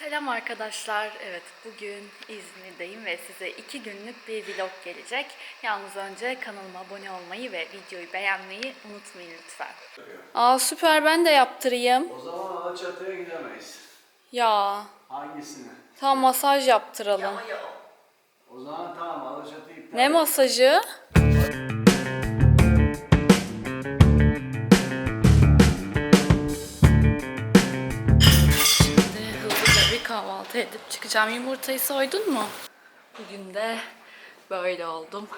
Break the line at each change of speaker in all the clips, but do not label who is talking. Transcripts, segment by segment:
Selam arkadaşlar. Evet bugün İzmir'deyim ve size iki günlük bir vlog gelecek. Yalnız önce kanalıma abone olmayı ve videoyu beğenmeyi unutmayın lütfen. Aa süper ben de yaptırayım.
O zaman Alaçatı'ya gidemeyiz.
Ya
Hangisini?
tam masaj yaptıralım.
O zaman tamam Alaçatı iptal.
Ne masajı? Edip çıkacağım. Yumurtayı soydun mu? Bugün de böyle oldum.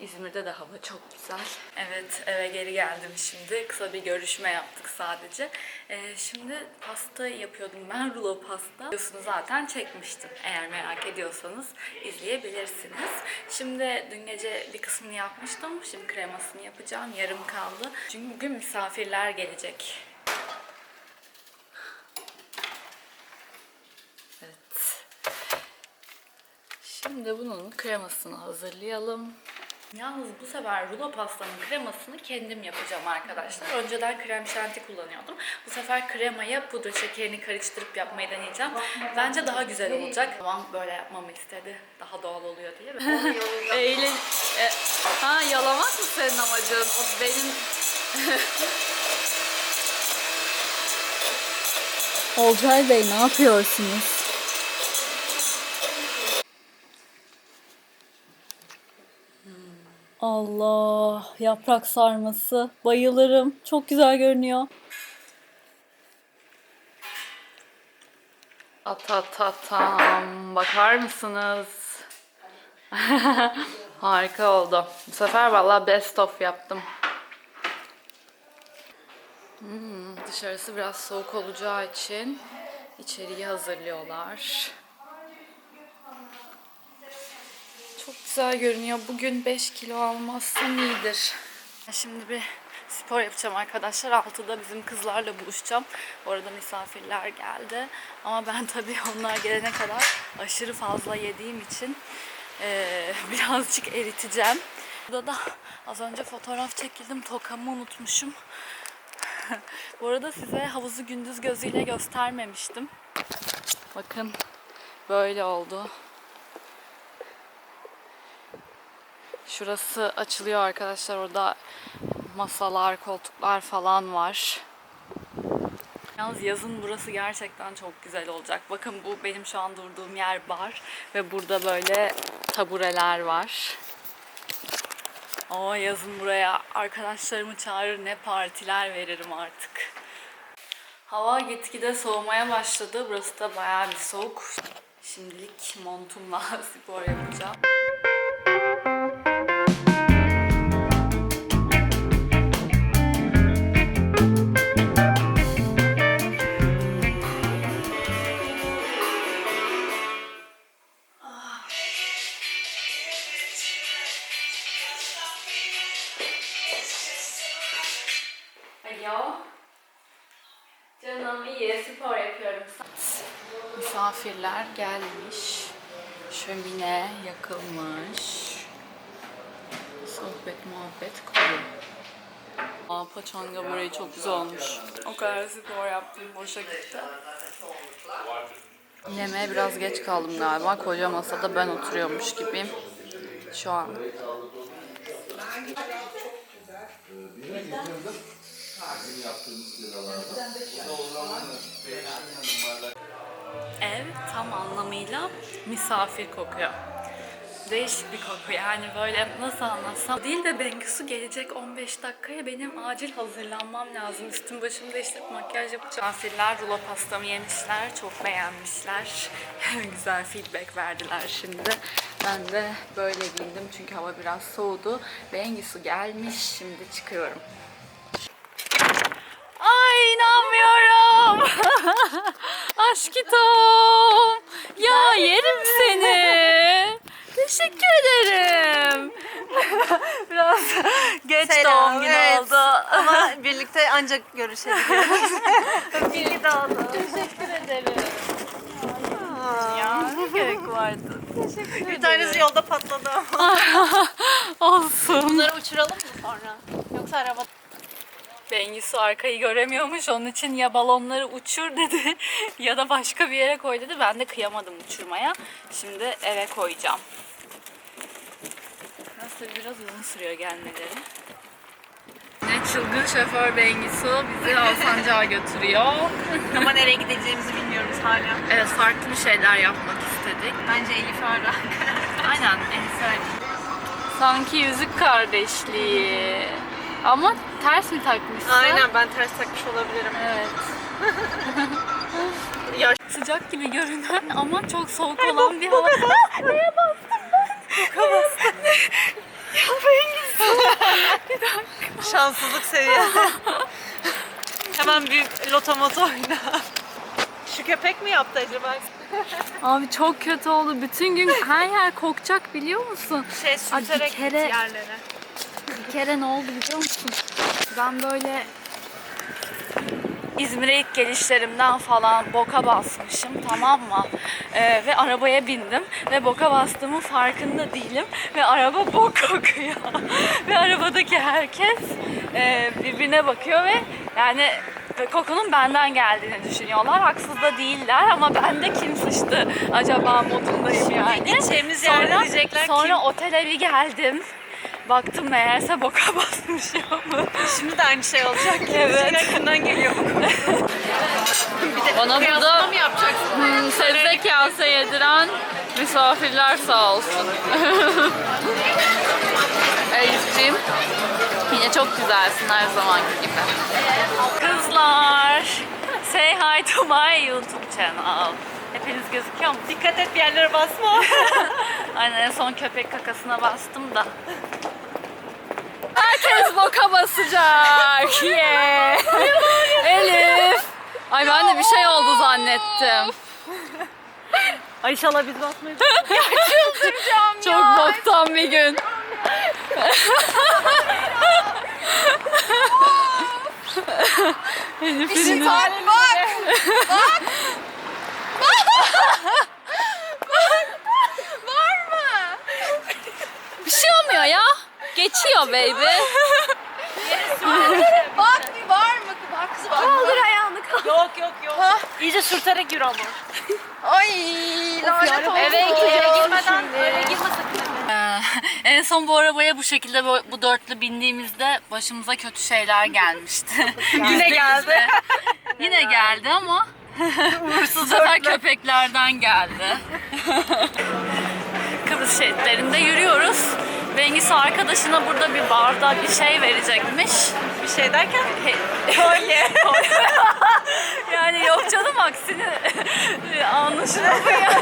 İzmir'de de hava çok güzel. Evet eve geri geldim şimdi. Kısa bir görüşme yaptık sadece. Ee, şimdi pasta yapıyordum ben. Rulo pasta. Videosunu zaten çekmiştim. Eğer merak ediyorsanız izleyebilirsiniz. Şimdi dün gece bir kısmını yapmıştım. Şimdi kremasını yapacağım. Yarım kaldı. Çünkü bugün misafirler gelecek. Şimdi bunun kremasını hazırlayalım. Yalnız bu sefer rulo pastanın kremasını kendim yapacağım arkadaşlar. Önceden krem şanti kullanıyordum. Bu sefer kremaya pudra şekerini karıştırıp yapmayı deneyeceğim. Bence daha güzel olacak. Babam böyle yapmamı istedi. Daha doğal oluyor diye. Eğlen... E, ha yalamak mı senin amacın? O benim... Olcay Bey ne yapıyorsunuz? Allah yaprak sarması bayılırım çok güzel görünüyor. Atatatam bakar mısınız? Harika oldu. Bu sefer valla best of yaptım. Hmm, dışarısı biraz soğuk olacağı için içeriği hazırlıyorlar. Çok güzel görünüyor. Bugün 5 kilo almazsam iyidir. Şimdi bir spor yapacağım arkadaşlar. 6'da bizim kızlarla buluşacağım. Orada misafirler geldi. Ama ben tabii onlar gelene kadar aşırı fazla yediğim için eee, birazcık eriteceğim. Burada da az önce fotoğraf çekildim. Tokamı unutmuşum. Bu arada size havuzu gündüz gözüyle göstermemiştim. Bakın böyle oldu. Şurası açılıyor arkadaşlar. Orada masalar, koltuklar falan var. Yalnız yazın burası gerçekten çok güzel olacak. Bakın bu benim şu an durduğum yer bar ve burada böyle tabureler var. O yazın buraya arkadaşlarımı çağırır ne partiler veririm artık. Hava gitgide soğumaya başladı. Burası da bayağı bir soğuk. Şimdilik montumla spor yapacağım. Misafirler gelmiş. Şömine yakılmış. Sohbet muhabbet kuru. Aa, paçanga böreği çok güzel olmuş. O kadar spor yaptım boşa gitti. Yemeğe biraz geç kaldım galiba. Koca masada ben oturuyormuş gibiyim. Şu an. Ev tam anlamıyla misafir kokuyor. Değişik bir koku yani böyle nasıl anlatsam. Değil de Bengüsü gelecek 15 dakikaya benim acil hazırlanmam lazım. Üstüm başımı değiştirip makyaj yapacağım. Misafirler rulo pastamı yemişler, çok beğenmişler. Güzel feedback verdiler şimdi. Ben de böyle giyindim çünkü hava biraz soğudu. Bengüsü gelmiş, şimdi çıkıyorum. Ay inanmıyorum. Aşkitom. Ya yerim seni. Teşekkür ederim. Biraz geç
Selam,
doğum günü
evet.
oldu.
Ama birlikte ancak görüşebiliyoruz.
İyi doğdun. Teşekkür ederim. Ya ne gerek vardı. Teşekkür
bir tanesi yolda patladı.
Olsun.
Bunları uçuralım mı sonra? Yoksa araba...
Bengisu arkayı göremiyormuş. Onun için ya balonları uçur dedi ya da başka bir yere koy dedi. Ben de kıyamadım uçurmaya. Şimdi eve koyacağım. Aslında biraz uzun sürüyor gelmeleri. Ne çılgın şoför Bengisu bizi Alsancak'a götürüyor.
Ama nereye gideceğimizi bilmiyoruz hala.
Evet farklı bir şeyler yapmak istedik.
Bence Elif ara.
Aynen Ensar. Sanki yüzük kardeşliği. Ama ters mi takmışsın?
Aynen ben ters takmış olabilirim.
Evet.
Ya
Sıcak gibi görünen ama çok soğuk olan bir hava. Neye bastım
şanssızlık seviyesi. Hemen bir lotomoto oyna. Şu köpek mi yaptı acaba?
Abi çok kötü oldu. Bütün gün her yer kokacak biliyor musun?
Şey
Ay, bir
sürterek
kere-
yerlere.
Bir kere ne oldu biliyor musun? Ben böyle İzmir'e ilk gelişlerimden falan boka basmışım tamam mı? Ee, ve arabaya bindim ve boka bastığımın farkında değilim ve araba bok kokuyor. ve arabadaki herkes e, birbirine bakıyor ve yani kokunun benden geldiğini düşünüyorlar. Haksız da değiller ama ben de kim sıçtı acaba modundayım yani.
gideceğimiz yerde
Sonra-
diyecekler
Sonra
kim?
otele bir geldim. Baktım meğerse boka basmışım.
Şimdi de aynı şey olacak.
Evet.
Yakından geliyor bu konu.
Bana
Kıyaslama
burada
mı yapacaksın?
hmm, sebze kase yediren misafirler sağ olsun. Elif'ciğim yine çok güzelsin her zamanki gibi. Kızlar say hi to my YouTube channel. Hepiniz gözüküyor musunuz?
Dikkat et bir yerlere basma.
Aynen en son köpek kakasına bastım da. Herkes boka basacak. Yeah. Elif. Ay ben de bir şey oldu zannettim.
Ay inşallah biz basmayız.
Çok boktan bir gün. Elif'in
bak bak.
bir şey olmuyor ya. Geçiyor baby.
Bak bir var mı? Bak kız bak. Kaldır ayağını kaldır. Yok yok yok. İyice sürterek yürü ama.
Ay lanet olsun.
Eve
Eve girmeden eve girme sakın.
Ee, en son bu arabaya bu şekilde bu, bu dörtlü bindiğimizde başımıza kötü şeyler gelmişti.
Yine geldi.
Yine geldi ama bu sefer köpeklerden geldi. Kıbrıs şehitlerinde yürüyoruz. Bengis arkadaşına burada bir barda bir şey verecekmiş.
Bir şey derken
Kolye. yani yok canım aksine anlaşılmıyor.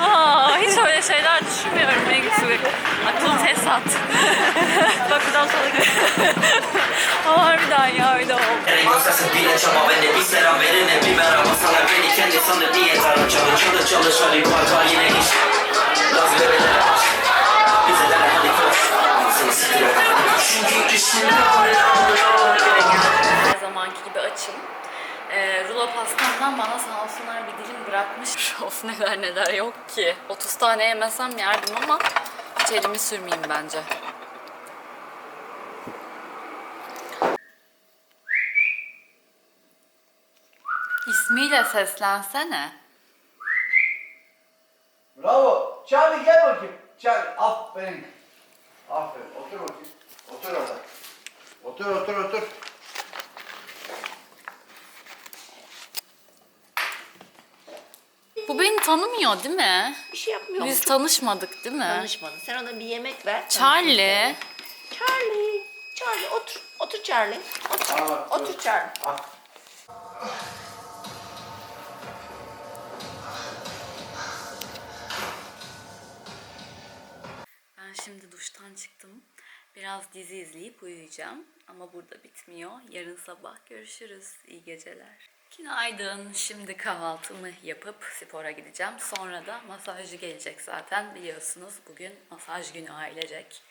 Aa, hiç öyle şeyler düşünmüyorum Bengis. Akıl tesat.
bak buradan.
Ama harbiden ya öyle oldu.
Yoksa sepine çaba bende bir selam verene bir merhaba sana beni kendi sandı diye tarım çalış çalış çalış hadi parça yine iş Laz bebelere baş Bize de hadi siktir Çünkü
Her zamanki gibi açım. Ee, rulo pastamdan bana sağ olsunlar bir dilim bırakmış. Of neler neler yok ki. 30 tane yemesem yerdim ama hiç elimi sürmeyeyim bence. İsmiyle seslensene.
Bravo. Charlie gel bakayım. Charlie aferin. Aferin. Otur bakayım. Otur orada. Otur otur otur.
Bu beni tanımıyor değil mi?
Bir şey yapmıyor.
Biz tanışmadık değil mi?
Tanışmadın. Sen ona bir yemek ver.
Charlie.
Charlie. Charlie otur. Otur Charlie. Otur.
Al bak, dur.
Otur Charlie.
Al.
Ben şimdi duştan çıktım. Biraz dizi izleyip uyuyacağım. Ama burada bitmiyor. Yarın sabah görüşürüz. İyi geceler. Günaydın. Şimdi kahvaltımı yapıp spora gideceğim. Sonra da masajcı gelecek zaten. Biliyorsunuz bugün masaj günü ailecek.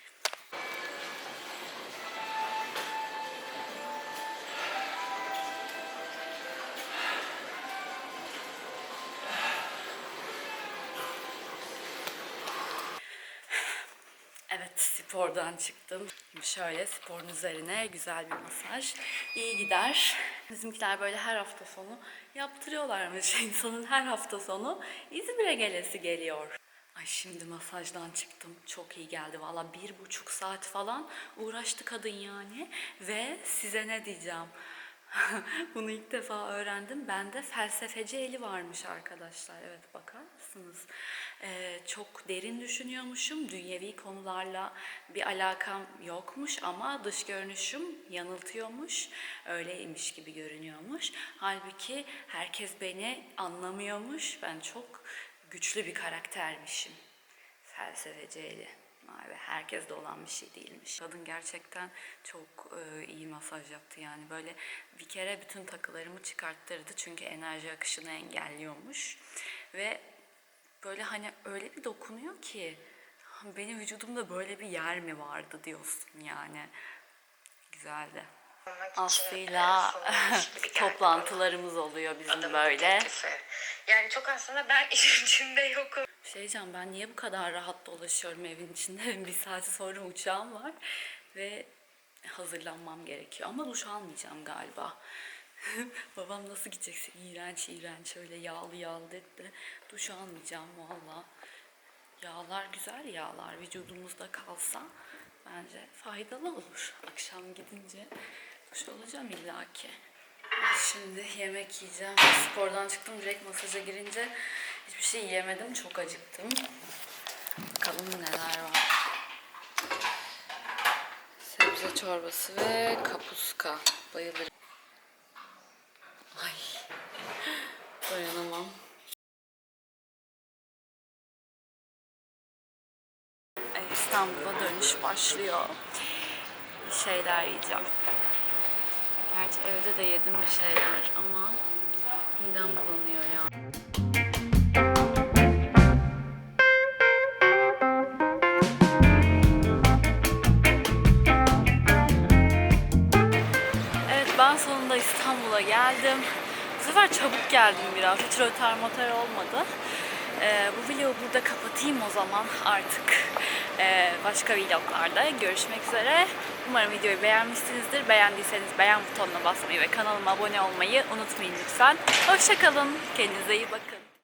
Evet spordan çıktım. Şöyle sporun üzerine güzel bir masaj. iyi gider. Bizimkiler böyle her hafta sonu yaptırıyorlarmış. İnsanın her hafta sonu İzmir'e gelesi geliyor. Ay şimdi masajdan çıktım. Çok iyi geldi. Valla bir buçuk saat falan uğraştı kadın yani. Ve size ne diyeceğim? Bunu ilk defa öğrendim. Bende felsefeci eli varmış arkadaşlar. Evet bakar mısınız? Ee, çok derin düşünüyormuşum. Dünyevi konularla bir alakam yokmuş ama dış görünüşüm yanıltıyormuş. Öyleymiş gibi görünüyormuş. Halbuki herkes beni anlamıyormuş. Ben çok güçlü bir karaktermişim. Felsefeci eli. Vay be, herkeste olan bir şey değilmiş. Kadın gerçekten çok e, iyi masaj yaptı yani. Böyle bir kere bütün takılarımı çıkarttırdı çünkü enerji akışını engelliyormuş. Ve böyle hani öyle bir dokunuyor ki benim vücudumda böyle bir yer mi vardı diyorsun yani. Güzeldi. Aslı'yla toplantılarımız oluyor bizim böyle.
Yani çok aslında ben işin içinde yokum.
Şey diyeceğim ben niye bu kadar rahat dolaşıyorum evin içinde? bir saat sonra uçağım var ve hazırlanmam gerekiyor. Ama duş almayacağım galiba. Babam nasıl gideceksin? İğrenç iğrenç öyle yağlı yağlı dedi. Duş almayacağım valla. Yağlar güzel yağlar vücudumuzda kalsa bence faydalı olur. Akşam gidince duş alacağım illaki. Şimdi yemek yiyeceğim. Spordan çıktım direkt masaja girince hiçbir şey yiyemedim. Çok acıktım. Bakalım neler var. Sebze çorbası ve kapuska. Bayılırım. Ay. Dayanamam. Ay, İstanbul'a dönüş başlıyor. Bir şeyler yiyeceğim. Gerçi evde de yedim bir şeyler ama midem bulanıyor ya. Evet ben sonunda İstanbul'a geldim. Bu sefer çabuk geldim biraz. Hiç rötar motor olmadı. Ee, bu vlogu burada kapatayım o zaman artık. Ee, başka vloglarda görüşmek üzere. Umarım videoyu beğenmişsinizdir. Beğendiyseniz beğen butonuna basmayı ve kanalıma abone olmayı unutmayın lütfen. Hoşçakalın. Kendinize iyi bakın.